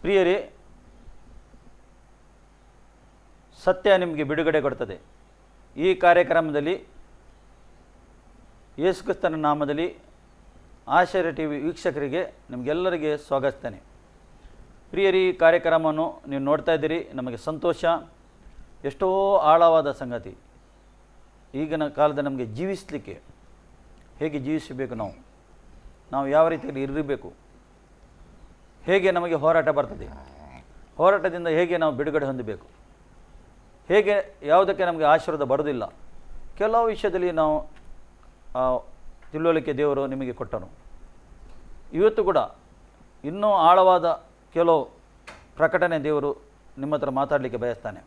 ಪ್ರಿಯರೇ ಸತ್ಯ ನಿಮಗೆ ಬಿಡುಗಡೆ ಕೊಡ್ತದೆ. ಈ ಕಾರ್ಯಕ್ರಮದಲ್ಲಿ ಯೇಸುಕ್ರಿಸ್ತನ ನಾಮದಲ್ಲಿ ಆಶ್ಚರ್ಯ ಟಿ ವಿ ವೀಕ್ಷಕರಿಗೆ ನಿಮಗೆಲ್ಲರಿಗೆ ಸ್ವಾಗತಿಸ್ತೇನೆ. ಪ್ರಿಯರಿ, ಈ ಕಾರ್ಯಕ್ರಮವನ್ನು ನೀವು ನೋಡ್ತಾ ಇದ್ದೀರಿ, ನಮಗೆ ಸಂತೋಷ. ಎಷ್ಟೋ ಆಳವಾದ ಸಂಗತಿ. ಈಗಿನ ಕಾಲದ ನಮಗೆ ಜೀವಿಸಲಿಕ್ಕೆ ಹೇಗೆ ಜೀವಿಸಬೇಕು ನಾವು? ನಾವು ಯಾವ ರೀತಿಯಲ್ಲಿ ಇರಬೇಕು? ಹೇಗೆ ನಮಗೆ ಹೋರಾಟ ಬರ್ತದೆ? ಹೋರಾಟದಿಂದ ಹೇಗೆ ನಾವು ಬಿಡುಗಡೆ ಹೊಂದಬೇಕು? ಹೇಗೆ ಯಾವುದಕ್ಕೆ ನಮಗೆ ಆಶೀರ್ವಾದ ಬರೋದಿಲ್ಲ? ಕೆಲವು ವಿಷಯದಲ್ಲಿ ನಾವು ತಿಳುವಳಿಕೆ ದೇವರು ನಿಮಗೆ ಕೊಟ್ಟನು. ಇವತ್ತು ಕೂಡ ಇನ್ನೂ ಆಳವಾದ ಕೆಲವು ಪ್ರಕಟಣೆ ದೇವರು ನಿಮ್ಮ ಹತ್ರ ಮಾತಾಡಲಿಕ್ಕೆ ಬಯಸ್ತಾನೆ.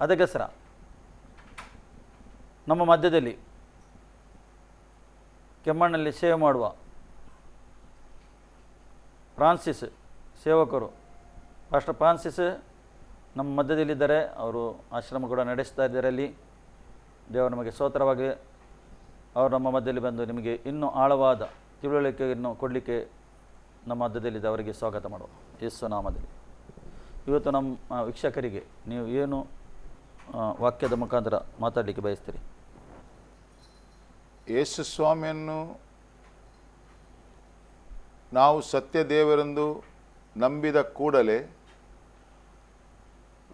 ಅದಕ್ಕೋಸ್ಕರ ನಮ್ಮ ಮಧ್ಯದಲ್ಲಿ ಕೆಮ್ಮಣ್ಣಲ್ಲಿ ಸೇವೆ ಮಾಡುವ ಫ್ರಾನ್ಸಿಸ್ ಸೇವಕರು, ಪಾಸ್ಟರ್ ಫ್ರಾನ್ಸಿಸ್ ನಮ್ಮ ಮಧ್ಯದಲ್ಲಿದ್ದಾರೆ ಅವರು ಆಶ್ರಮ ಕೂಡ ನಡೆಸ್ತಾ ಇದ್ದಾರೆ ದೇವರು ನಮಗೆ ಸ್ತೋತ್ರವಾಗಿ ಅವರು ನಮ್ಮ ಮಧ್ಯದಲ್ಲಿ ಬಂದು ನಿಮಗೆ ಇನ್ನೂ ಆಳವಾದ ತಿಳುವಳಿಕೆಯನ್ನು ಕೊಡಲಿಕ್ಕೆ ನಮ್ಮ ಮಧ್ಯದಲ್ಲಿದ್ದ ಅವರಿಗೆ ಸ್ವಾಗತ ಮಾಡುವ ಯೇಸು ನಾಮದಲ್ಲಿ. ಇವತ್ತು ನಮ್ಮ ವೀಕ್ಷಕರಿಗೆ ನೀವು ಏನು ವಾಕ್ಯದ ಮುಖಾಂತರ ಮಾತಾಡಲಿಕ್ಕೆ ಬಯಸ್ತೀರಿ? ಯೇಸು ಸ್ವಾಮಿಯನ್ನು ನಾವು ಸತ್ಯ ದೇವರೆಂದು ನಂಬಿದ ಕೂಡಲೇ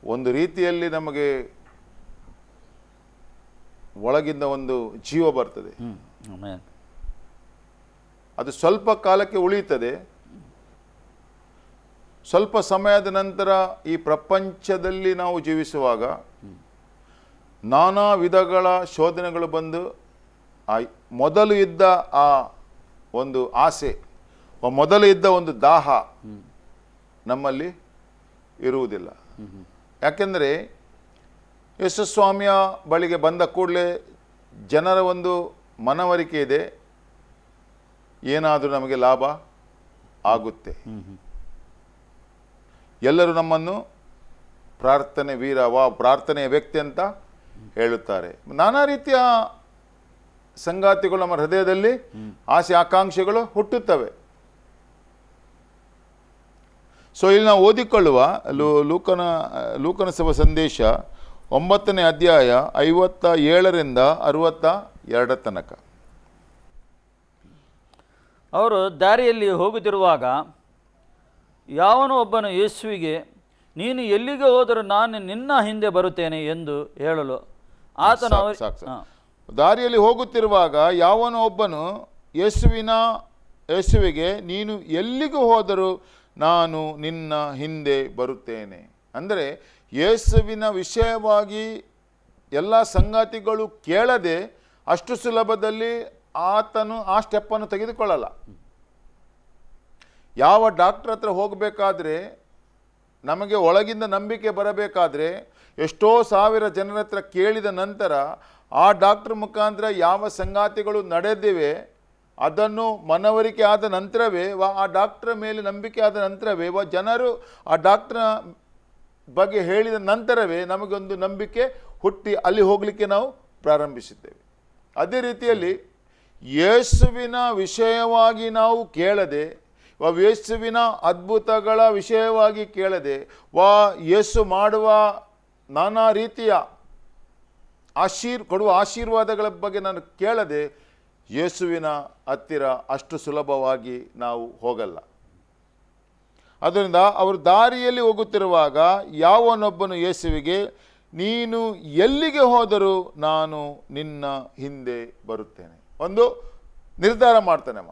ಒಂದು ರೀತಿಯಲ್ಲಿ ನಮಗೆ ಒಳಗಿಂದ ಒಂದು ಜೀವ ಬರ್ತದೆ. ಅದು ಸ್ವಲ್ಪ ಕಾಲಕ್ಕೆ ಉಳಿಯುತ್ತದೆ. ಸ್ವಲ್ಪ ಸಮಯದ ನಂತರ ಈ ಪ್ರಪಂಚದಲ್ಲಿ ನಾವು ಜೀವಿಸುವಾಗ ನಾನಾ ವಿಧಗಳ ಶೋಧನೆಗಳು ಬಂದು ಆ ಮೊದಲು ಇದ್ದ ಆ ಒಂದು ಆಸೆ ಮೊದಲು ಇದ್ದ ಒಂದು ದಾಹ ನಮ್ಮಲ್ಲಿ ಇರುವುದಿಲ್ಲ. ಯಾಕೆಂದರೆ ಯಶಸ್ವಾಮಿಯ ಬಳಿಗೆ ಬಂದ ಕೂಡಲೇ ಜನರ ಒಂದು ಮನವರಿಕೆ ಇದೆ. ಏನಾದರೂ ನಮಗೆ ಲಾಭ ಆಗುತ್ತೆ. ಎಲ್ಲರೂ ನಮ್ಮನ್ನು ಪ್ರಾರ್ಥನೆ ವೀರ ವಾ ಪ್ರಾರ್ಥನೆಯ ವ್ಯಕ್ತಿ ಅಂತ ಹೇಳುತ್ತಾರೆ. ನಾನಾ ರೀತಿಯ ಸಂಗಾತಿಗಳು ನಮ್ಮ ಹೃದಯದಲ್ಲಿ, ಆಸೆ, ಆಕಾಂಕ್ಷೆಗಳು ಹುಟ್ಟುತ್ತವೆ. ಸೊ ಇಲ್ಲಿ ನಾವು ಓದಿಕೊಳ್ಳುವ ಲೂ ಲೂಕನ ಲೂಕನ ಸಭ ಸಂದೇಶ ಒಂಬತ್ತನೇ ಅಧ್ಯಾಯ ಐವತ್ತ ಏಳರಿಂದ ಅರುವತ್ತ ಎರಡರ ತನಕ ಅವರು ದಾರಿಯಲ್ಲಿ ಹೋಗುತ್ತಿರುವಾಗ ಯಾವನೋ ಒಬ್ಬನು ಯೇಸುವಿಗೆ ನೀನು ಎಲ್ಲಿಗೆ ಹೋದರೂ ನಾನು ನಿನ್ನ ಹಿಂದೆ ಬರುತ್ತೇನೆ ಎಂದು ಹೇಳಲು ಆತನು. ದಾರಿಯಲ್ಲಿ ಹೋಗುತ್ತಿರುವಾಗ ಯಾವನೋ ಒಬ್ಬನು ಯೇಸುವಿನ ಯೇಸುವಿಗೆ ನೀನು ಎಲ್ಲಿಗೂ ಹೋದರೂ ನಾನು ನಿನ್ನ ಹಿಂದೆ ಬರುತ್ತೇನೆ. ಅಂದರೆ ಯೇಸುವಿನ ವಿಷಯವಾಗಿ ಎಲ್ಲ ಸಂಗಾತಿಗಳು ಕೇಳದೆ ಅಷ್ಟು ಸುಲಭದಲ್ಲಿ ಆತನು ಆ ಸ್ಟೆಪ್ಪನ್ನು ತೆಗೆದುಕೊಳ್ಳಲ್ಲ. ಯಾವ ಡಾಕ್ಟ್ರ್ ಹತ್ರ ಹೋಗಬೇಕಾದ್ರೆ, ನಮಗೆ ಒಳಗಿಂದ ನಂಬಿಕೆ ಬರಬೇಕಾದ್ರೆ, ಎಷ್ಟೋ ಸಾವಿರ ಜನರ ಹತ್ರ ಕೇಳಿದ ನಂತರ ಆ ಡಾಕ್ಟ್ರ್ ಮುಖಾಂತರ ಯಾವ ಸಂಗಾತಿಗಳು ನಡೆದಿವೆ ಅದನ್ನು ಮನವರಿಕೆ ಆದ ನಂತರವೇ, ವ, ಆ ಡಾಕ್ಟ್ರ ಮೇಲೆ ನಂಬಿಕೆ ಆದ ನಂತರವೇ, ವ, ಜನರು ಆ ಡಾಕ್ಟ್ರ ಬಗ್ಗೆ ಹೇಳಿದ ನಂತರವೇ ನಮಗೊಂದು ನಂಬಿಕೆ ಹುಟ್ಟಿ ಅಲ್ಲಿ ಹೋಗಲಿಕ್ಕೆ ನಾವು ಪ್ರಾರಂಭಿಸಿದ್ದೇವೆ. ಅದೇ ರೀತಿಯಲ್ಲಿ ಯೇಸುವಿನ ವಿಷಯವಾಗಿ ನಾವು ಕೇಳದೆ, ವ, ಯೇಸುವಿನ ಅದ್ಭುತಗಳ ವಿಷಯವಾಗಿ ಕೇಳದೆ, ವಾ, ಯೇಸು ಮಾಡುವ ನಾನಾ ರೀತಿಯ ಆಶೀರ್, ಕೊಡುವ ಆಶೀರ್ವಾದಗಳ ಬಗ್ಗೆ ನಾನು ಕೇಳದೆ ಯೇಸುವಿನ ಹತ್ತಿರ ಅಷ್ಟು ಸುಲಭವಾಗಿ ನಾವು ಹೋಗಲ್ಲ. ಅದರಿಂದ ಅವರು ದಾರಿಯಲ್ಲಿ ಹೋಗುತ್ತಿರುವಾಗ ಯಾವನೊಬ್ಬನು ಯೇಸುವಿಗೆ ನೀನು ಎಲ್ಲಿಗೆ ಹೋದರೂ ನಾನು ನಿನ್ನ ಹಿಂದೆ ಬರುತ್ತೇನೆ. ಒಂದು ನಿರ್ಧಾರ ಮಾಡ್ತಾನೆ ಅಮ್ಮ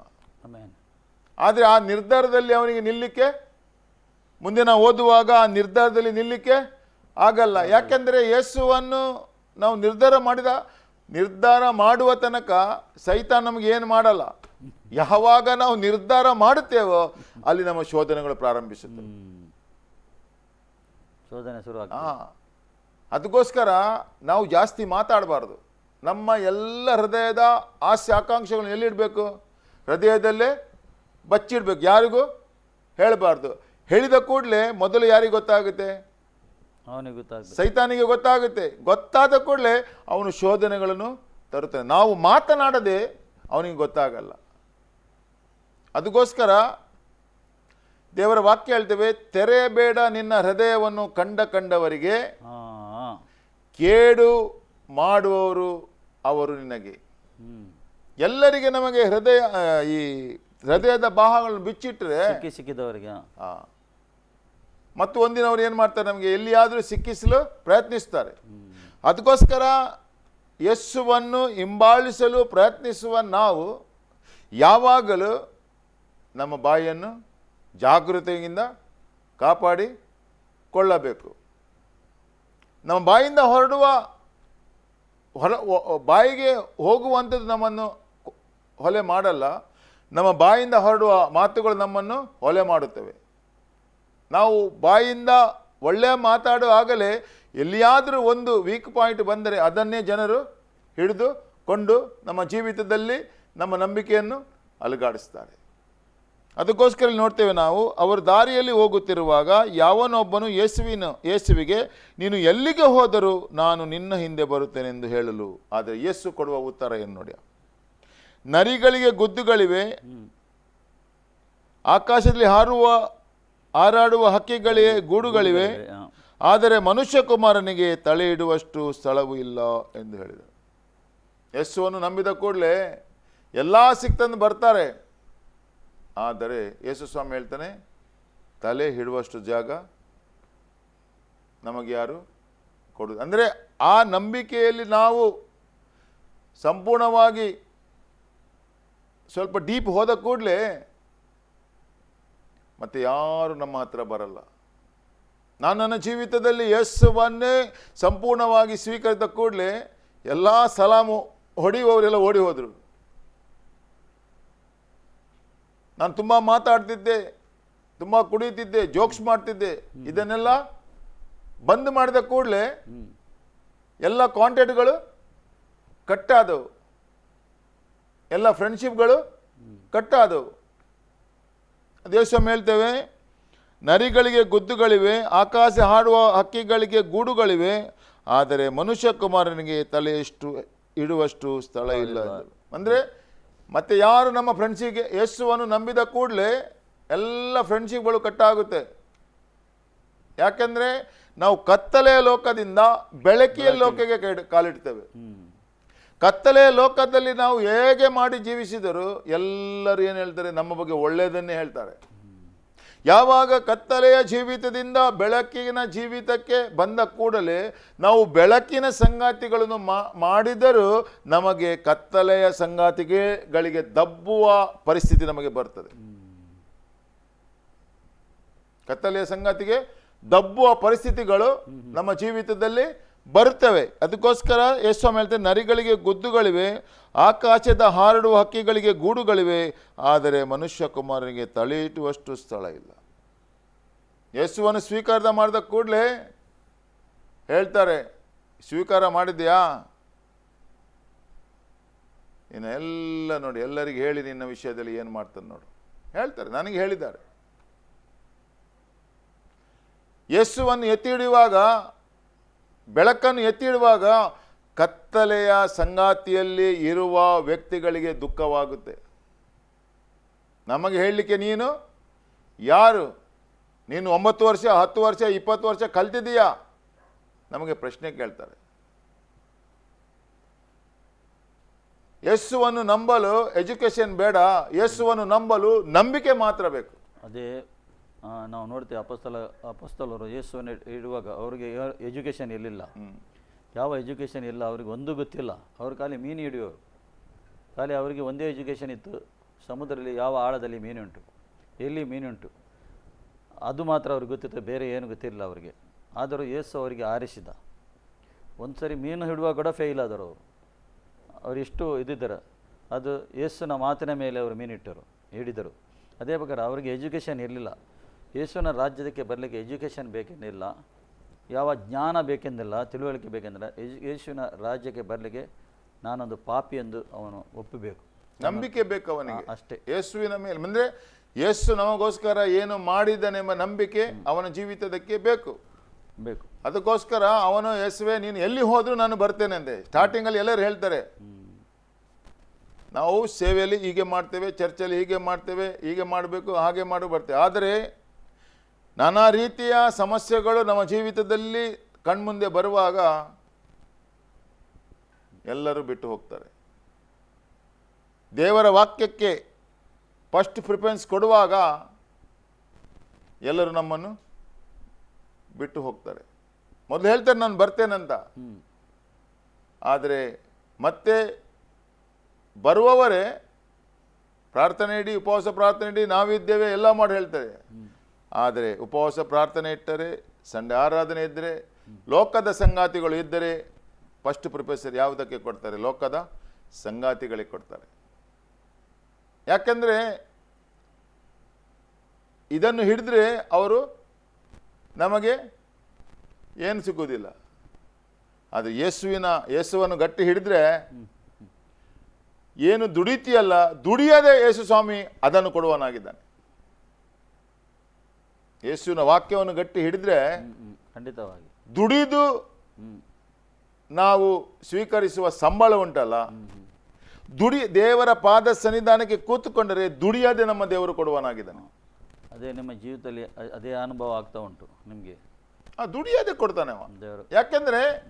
ಆದರೆ ಆ ನಿರ್ಧಾರದಲ್ಲಿ ಅವನಿಗೆ ನಿಲ್ಲಿಕ್ಕೆ ಮುಂದೆ ನಾವು ಓದುವಾಗ ಆ ನಿರ್ಧಾರದಲ್ಲಿ ನಿಲ್ಲಿಕ್ಕೆ ಆಗಲ್ಲ. ಯಾಕೆಂದರೆ ಯೇಸುವನ್ನು ನಾವು ನಿರ್ಧಾರ ಮಾಡಿದ ನಿರ್ಧಾರ ಮಾಡುವ ತನಕ ಸಹಿತ ನಮ್ಗೆ ಏನು ಮಾಡಲ್ಲ. ಯಾವಾಗ ನಾವು ನಿರ್ಧಾರ ಮಾಡುತ್ತೇವೋ ಅಲ್ಲಿ ನಮ್ಮ ಶೋಧನೆಗಳು ಪ್ರಾರಂಭಿಸುತ್ತೆ ಶೋಧನೆ ಶುರು ಹಾಂ ಅದಕ್ಕೋಸ್ಕರ ನಾವು ಜಾಸ್ತಿ ಮಾತಾಡಬಾರ್ದು. ನಮ್ಮ ಎಲ್ಲ ಹೃದಯದ ಆಸೆ ಆಕಾಂಕ್ಷೆಗಳನ್ನ ಎಲ್ಲಿಡಬೇಕು? ಹೃದಯದಲ್ಲೇ ಬಚ್ಚಿಡ್ಬೇಕು. ಯಾರಿಗೂ ಹೇಳಬಾರ್ದು. ಹೇಳಿದ ಕೂಡಲೇ ಮೊದಲು ಯಾರಿಗೆ ಗೊತ್ತಾಗುತ್ತೆ? ಅವನಿಗೆ ಗೊತ್ತಾಗುತ್ತೆ ಸೈತಾನಿಗೆ ಗೊತ್ತಾಗುತ್ತೆ. ಗೊತ್ತಾದ ಕೂಡಲೇ ಅವನು ಶೋಧನೆಗಳನ್ನು ತರುತ್ತಾನೆ. ನಾವು ಮಾತನಾಡದೆ ಅವನಿಗೆ ಗೊತ್ತಾಗಲ್ಲ. ಅದಕ್ಕೋಸ್ಕರ ದೇವರ ವಾಕ್ಯ ಹೇಳ್ತೇವೆ ತೆರೆಯಬೇಡ ನಿನ್ನ ಹೃದಯವನ್ನು ಕಂಡ ಕಂಡವರಿಗೆ ಕೇಡು ಮಾಡುವವರು ಅವರು ನಿನಗೆ. ಎಲ್ಲರಿಗೆ ನಮಗೆ ಹೃದಯ ಈ ಹೃದಯದ ಭಾಗಗಳನ್ನು ಬಿಚ್ಚಿಟ್ಟರೆ ಸಿಕ್ಕಿದವರಿಗೆ. ಸಿಕ್ಕಿದವರಿಗೆ ಹಾಂ. ಒಂದಿನ ಮತ್ತು ಒಂದಿನವ್ರು ಏನು ಮಾಡ್ತಾರೆ ನಮಗೆ ಎಲ್ಲಿಯಾದರೂ ಸಿಕ್ಕಿಸಲು ಪ್ರಯತ್ನಿಸ್ತಾರೆ. ಅದಕ್ಕೋಸ್ಕರ ಯಸ್ಸುವನ್ನು ಹಿಂಬಾಲಿಸಲು ಪ್ರಯತ್ನಿಸುವ ನಾವು ಯಾವಾಗಲೂ ನಮ್ಮ ಬಾಯಿಯನ್ನು ಜಾಗೃತೆಯಿಂದ ಕಾಪಾಡಿಕೊಳ್ಳಬೇಕು ನಮ್ಮ ಬಾಯಿಂದ ಹೊರಡುವ ಹೊರ ಬಾಯಿಗೆ ಹೋಗುವಂಥದ್ದು ನಮ್ಮನ್ನು ಹೊಲೆ ಮಾಡಲ್ಲ. ನಮ್ಮ ಬಾಯಿಂದ ಹೊರಡುವ ಮಾತುಗಳು ನಮ್ಮನ್ನು ಹೊಲೆ ಮಾಡುತ್ತವೆ. ನಾವು ಬಾಯಿಂದ ಒಳ್ಳೆಯ ಮಾತಾಡುವಾಗಲೇ ಎಲ್ಲಿಯಾದರೂ ಒಂದು ವೀಕ್ ಪಾಯಿಂಟ್ ಬಂದರೆ ಅದನ್ನೇ ಜನರು ಹಿಡಿದು ಕೊಂಡು ನಮ್ಮ ಜೀವಿತದಲ್ಲಿ ನಮ್ಮ ನಂಬಿಕೆಯನ್ನು ಅಲುಗಾಡಿಸ್ತಾರೆ. ಅದಕ್ಕೋಸ್ಕರ ನೋಡ್ತೇವೆ ನಾವು ಅವರು ದಾರಿಯಲ್ಲಿ ಹೋಗುತ್ತಿರುವಾಗ ಯಾವನೊಬ್ಬನು ಯೇಸುವಿನ ಯೇಸುವಿಗೆ ನೀನು ಎಲ್ಲಿಗೆ ಹೋದರೂ ನಾನು ನಿನ್ನ ಹಿಂದೆ ಬರುತ್ತೇನೆಂದು ಹೇಳಲು. ಆದರೆ ಯೇಸು ಕೊಡುವ ಉತ್ತರ ಏನು ನೋಡಿ ನರಿಗಳಿಗೆ ಗುದ್ದುಗಳಿವೆ. ಆಕಾಶದಲ್ಲಿ ಹಾರುವ ಹಾರಾಡುವ ಹಕ್ಕಿಗಳಿಗೆ ಗೂಡುಗಳಿವೆ. ಆದರೆ ಮನುಷ್ಯ ಕುಮಾರನಿಗೆ ತಲೆ ಇಡುವಷ್ಟು ಸ್ಥಳವೂ ಇಲ್ಲ ಎಂದು ಹೇಳಿದರು. ಯೇಸುವನ್ನು ನಂಬಿದ ಕೂಡಲೇ ಎಲ್ಲ ಸಿಕ್ತಂದು ಬರ್ತಾರೆ. ಆದರೆ ಯೇಸು ಸ್ವಾಮಿ ಹೇಳ್ತಾನೆ ತಲೆ ಹಿಡುವಷ್ಟು ಜಾಗ ನಮಗೆ ಯಾರು ಕೊಡು ಅಂದರೆ ಆ ನಂಬಿಕೆಯಲ್ಲಿ ನಾವು ಸಂಪೂರ್ಣವಾಗಿ ಸ್ವಲ್ಪ ಡೀಪ್ ಹೋದ ಕೂಡಲೇ ಮತ್ತೆ ಯಾರು ನಮ್ಮ ಹತ್ರ ಬರಲ್ಲ. ನಾನು ನನ್ನ ಜೀವಿತದಲ್ಲಿ ಯಸ್ಸವನ್ನೇ ಸಂಪೂರ್ಣವಾಗಿ ಸ್ವೀಕರಿಸಿದ ಕೂಡಲೇ ಎಲ್ಲ ಸಲಾಮು ಹೊಡೆಯುವವರೆಲ್ಲ ಓಡಿ ಹೋದರು. ನಾನು ತುಂಬ ಮಾತಾಡ್ತಿದ್ದೆ ತುಂಬ ಕುಡಿಯುತ್ತಿದ್ದೆ ಜೋಕ್ಸ್ ಮಾಡ್ತಿದ್ದೆ. ಇದನ್ನೆಲ್ಲ ಬಂದ್ ಮಾಡಿದ ಕೂಡಲೇ. ಎಲ್ಲ ಕಾಂಟ್ಯಾಕ್ಟ್ಗಳು ಕಟ್ಟಾದವು ಎಲ್ಲ ಫ್ರೆಂಡ್ಶಿಪ್ಗಳು ಕಟ್ಟಾದವು ದೇವಸ್ವಾಮಿ ಹೇಳ್ತೇವೆ ನರಿಗಳಿಗೆ ಗುದ್ದುಗಳಿವೆ ಆಕಾಶ ಹಾಡುವ ಹಕ್ಕಿಗಳಿಗೆ ಗೂಡುಗಳಿವೆ ಆದರೆ ಮನುಷ್ಯ ಕುಮಾರನಿಗೆ ತಲೆಯಷ್ಟು ಇಡುವಷ್ಟು ಸ್ಥಳ ಇಲ್ಲ. ಅಂದರೆ ಮತ್ತೆ ಯಾರು ನಮ್ಮ ಫ್ರೆಂಡ್ಸಿಗೆ ಯೇಸುವನ್ನು ನಂಬಿದ ಕೂಡಲೇ ಎಲ್ಲ ಫ್ರೆಂಡ್ಶಿಪ್ಗಳು ಕಟ್ಟಾಗುತ್ತೆ. ಯಾಕೆಂದರೆ ನಾವು ಕತ್ತಲೆಯ ಲೋಕದಿಂದ ಬೆಳಕಿಯ ಲೋಕಕ್ಕೆ ಕಾಲಿಡ್ತೇವೆ. ಕತ್ತಲೆಯ ಲೋಕದಲ್ಲಿ ನಾವು ಹೇಗೆ ಮಾಡಿ ಜೀವಿಸಿದರು ಎಲ್ಲರೂ ಏನು ಹೇಳ್ತಾರೆ ನಮ್ಮ ಬಗ್ಗೆ ಒಳ್ಳೆಯದನ್ನೇ ಹೇಳ್ತಾರೆ. ಯಾವಾಗ ಕತ್ತಲೆಯ ಜೀವಿತದಿಂದ ಬೆಳಕಿನ ಜೀವಿತಕ್ಕೆ ಬಂದ ಕೂಡಲೇ ನಾವು ಬೆಳಕಿನ ಸಂಗಾತಿಗಳನ್ನು ಮಾಡಿದರೂ ನಮಗೆ ಕತ್ತಲೆಯ ಸಂಗಾತಿಗೆಗಳಿಗೆ ದಬ್ಬುವ ಪರಿಸ್ಥಿತಿ ನಮಗೆ ಬರ್ತದೆ. ಕತ್ತಲೆಯ ಸಂಗಾತಿಗೆ ದಬ್ಬುವ ಪರಿಸ್ಥಿತಿಗಳು ನಮ್ಮ ಜೀವಿತದಲ್ಲಿ ಬರುತ್ತವೆ. ಅದಕ್ಕೋಸ್ಕರ ಯೇಸ್ವಾಮಿ ಹೇಳ್ತಾರೆ ನರಿಗಳಿಗೆ ಗುದ್ದುಗಳಿವೆ, ಆಕಾಶದ ಹಾರಡುವ ಹಕ್ಕಿಗಳಿಗೆ ಗೂಡುಗಳಿವೆ, ಆದರೆ ಮನುಷ್ಯ ಕುಮಾರನಿಗೆ ತಳಿ ಸ್ಥಳ ಇಲ್ಲ. ಯೇಸುವನ್ನು ಸ್ವೀಕಾರ ಮಾಡಿದ ಕೂಡಲೇ ಹೇಳ್ತಾರೆ, ಸ್ವೀಕಾರ ಮಾಡಿದ್ಯಾ? ಇನ್ನು ಎಲ್ಲ ನೋಡಿ, ಎಲ್ಲರಿಗೆ ಹೇಳಿ ನಿನ್ನ ವಿಷಯದಲ್ಲಿ ಏನು ಮಾಡ್ತಾನೆ ನೋಡು. ಹೇಳ್ತಾರೆ, ನನಗೆ ಹೇಳಿದ್ದಾರೆ. ಯೇಸುವನ್ನು ಎತ್ತಿ ಹಿಡಿಯುವಾಗ ಬೆಳಕನ್ನು ಎತ್ತಿ ಹಿಡುವಾಗ ಕತ್ತಲೆಯ ಸಂಗಾತಿಯಲ್ಲಿ ಇರುವ ವ್ಯಕ್ತಿಗಳಿಗೆ ದುಃಖವಾಗುತ್ತೆ. ನಮಗೆ ಹೇಳಲಿಕ್ಕೆ ನೀನು? ಯಾರು? ನೀನು ಒಂಬತ್ತು ವರ್ಷ, ಹತ್ತು ವರ್ಷ, ಇಪ್ಪತ್ತು ವರ್ಷ ಕಲ್ತಿದ್ದೀಯಾ? ನಮಗೆ ಪ್ರಶ್ನೆ ಕೇಳ್ತಾರೆ. ಯಸ್ಸುವನ್ನು ನಂಬಲು ಎಜುಕೇಶನ್ ಬೇಡ ಯಸ್ಸುವನ್ನು ನಂಬಲು ನಂಬಿಕೆ ಮಾತ್ರ ಬೇಕು. ಅದೇ ನಾವು ನೋಡ್ತೀವಿ ಅಪಸ್ತಲ ಅಪಸ್ತಲರು ಯೇಸುವನ್ನು ಇಡುವಾಗ ಅವರಿಗೆ ಎಜುಕೇಷನ್ ಇರಲಿಲ್ಲ. ಯಾವ ಎಜುಕೇಷನ್ ಇಲ್ಲ ಅವ್ರಿಗೆ ಒಂದು ಗೊತ್ತಿಲ್ಲ. ಅವ್ರು ಖಾಲಿ ಮೀನು ಹಿಡಿಯೋರು. ಖಾಲಿ ಅವರಿಗೆ ಒಂದೇ ಎಜುಕೇಷನ್ ಇತ್ತು ಸಮುದ್ರದಲ್ಲಿ ಯಾವ ಆಳದಲ್ಲಿ ಮೀನುಂಟು ಎಲ್ಲಿ ಮೀನುಂಟು. ಅದು ಮಾತ್ರ ಅವ್ರಿಗೆ ಗೊತ್ತಿತ್ತು ಬೇರೆ ಏನು ಗೊತ್ತಿರಲಿಲ್ಲ ಅವರಿಗೆ. ಆದರೂ ಯೇಸು ಅವರಿಗೆ ಆರಿಸಿದ. ಒಂದು ಸರಿ ಮೀನು ಹಿಡುವಾಗ ಕೂಡ ಫೇಲ್ ಆದರು ಅವರು. ಅವ್ರು ಎಷ್ಟು ಇದ್ದಿದ್ದಾರೆ ಅದು ಯೇಸುನ ಮಾತಿನ ಮೇಲೆ ಅವರು ಮೀನಿಟ್ಟರು ಹಿಡಿದರು. ಅದೇ ಪ್ರಕಾರ ಅವರಿಗೆ ಎಜುಕೇಷನ್ ಇರಲಿಲ್ಲ. ಯೇಸುವಿನ ರಾಜ್ಯದಕ್ಕೆ ಬರಲಿಕ್ಕೆ ಎಜುಕೇಷನ್ ಬೇಕೆಂದಿಲ್ಲ ಯಾವ ಜ್ಞಾನ ಬೇಕೆಂದಿಲ್ಲ ತಿಳುವಳಿಕೆ ಬೇಕೆಂದಿಲ್ಲ ಯೇಸುವಿನ ರಾಜ್ಯಕ್ಕೆ ಬರಲಿಕ್ಕೆ ನಾನೊಂದು ಪಾಪಿ ಎಂದು ಅವನು ಒಪ್ಪಬೇಕು. ನಂಬಿಕೆ ಬೇಕು ಅವನಿಗೆ. ಅಷ್ಟೇ. ಯೇಸುವಿನ ಮೇಲೆ ಅಂದರೆ ಯೇಸು ನಮಗೋಸ್ಕರ ಏನು ಮಾಡಿದನೆಂಬ ನಂಬಿಕೆ ಅವನ ಜೀವಿತದಕ್ಕೆ ಬೇಕು. ಬೇಕು. ಅದಕ್ಕೋಸ್ಕರ ಅವನು ಯೇಸುವೆ ನೀನು ಎಲ್ಲಿ ಹೋದರೂ ನಾನು ಬರ್ತೇನೆ ಅಂದೆ. ಸ್ಟಾರ್ಟಿಂಗಲ್ಲಿ ಎಲ್ಲರೂ ಹೇಳ್ತಾರೆ. ನಾವು ಸೇವೆಯಲ್ಲಿ ಹೀಗೆ ಮಾಡ್ತೇವೆ ಚರ್ಚಲ್ಲಿ ಹೀಗೆ ಮಾಡ್ತೇವೆ ಹೀಗೆ ಮಾಡಬೇಕು ಹಾಗೆ ಮಾಡಿ ಬರ್ತೇವೆ. ಆದರೆ ನಾನಾ ರೀತಿಯ ಸಮಸ್ಯೆಗಳು ನಮ್ಮ ಜೀವಿತದಲ್ಲಿ ಕಣ್ಮುಂದೆ ಬರುವಾಗ ಎಲ್ಲರೂ ಬಿಟ್ಟು ಹೋಗ್ತಾರೆ. ದೇವರ ವಾಕ್ಯಕ್ಕೆ ಫಸ್ಟ್ ಪ್ರಿಫರೆನ್ಸ್ ಕೊಡುವಾಗ ಎಲ್ಲರೂ ನಮ್ಮನ್ನು ಬಿಟ್ಟು ಹೋಗ್ತಾರೆ. ಮೊದಲು ಹೇಳ್ತಾರೆ ನಾನು ಬರ್ತೇನಂತ. ಆದರೆ ಮತ್ತೆ ಬರುವವರೇ ಪ್ರಾರ್ಥನೆ ಇಡಿ ಉಪವಾಸ ಪ್ರಾರ್ಥನೆ ಇಡಿ ನಾವಿದ್ದೇವೆ ಎಲ್ಲ ಮಾಡಿ ಹೇಳ್ತಾರೆ. ಆದರೆ ಉಪವಾಸ ಪ್ರಾರ್ಥನೆ ಇಟ್ಟರೆ, ಸಂಡೆ ಆರಾಧನೆ ಇದ್ದರೆ ಲೋಕದ ಸಂಗಾತಿಗಳು ಇದ್ದರೆ ಫಸ್ಟ್ ಪ್ರೊಫೆಸರ್ ಯಾವುದಕ್ಕೆ ಕೊಡ್ತಾರೆ? ಲೋಕದ ಸಂಗಾತಿಗಳಿಗೆ ಕೊಡ್ತಾರೆ. ಯಾಕೆಂದರೆ, ಇದನ್ನು ಹಿಡಿದ್ರೆ ಅವರು ನಮಗೆ ಏನು ಸಿಗೋದಿಲ್ಲ ಅದು ಯೇಸುವಿನ, ಯೇಸುವನ್ನು ಗಟ್ಟಿ ಹಿಡಿದ್ರೆ ಏನು ದುಡಿತೀಯಲ್ಲ, ದುಡಿಯದೆ ಯೇಸು ಸ್ವಾಮಿ ಅದನ್ನು ಕೊಡುವನಾಗಿದ್ದಾನೆ ಯೇಸುವಿನ ವಾಕ್ಯವನ್ನು ಗಟ್ಟಿ ಹಿಡಿದ್ರೆ. ಖಂಡಿತವಾಗಿ. ದುಡಿದು ನಾವು ಸ್ವೀಕರಿಸುವ ಸಂಬಳ ಉಂಟಲ್ಲ. ದುಡಿ ದೇವರ ಪಾದ ಸನ್ನಿಧಾನಕ್ಕೆ ಕೂತುಕೊಂಡರೆ ದುಡಿಯದೆ ನಮ್ಮ ದೇವರು ಕೊಡುವನಾಗಿದ್ದಾನೆ. ಅದೇ ನಿಮ್ಮ ಜೀವಿತದಲ್ಲಿ ಅದೇ ಅನುಭವ ಆಗ್ತಾ ಉಂಟು ನಿಮಗೆ. ಆ ದುಡಿಯದೆ ಕೊಡ್ತಾನೆ ಅವ. ದೇವರು. ಯಾಕೆಂದ್ರೆ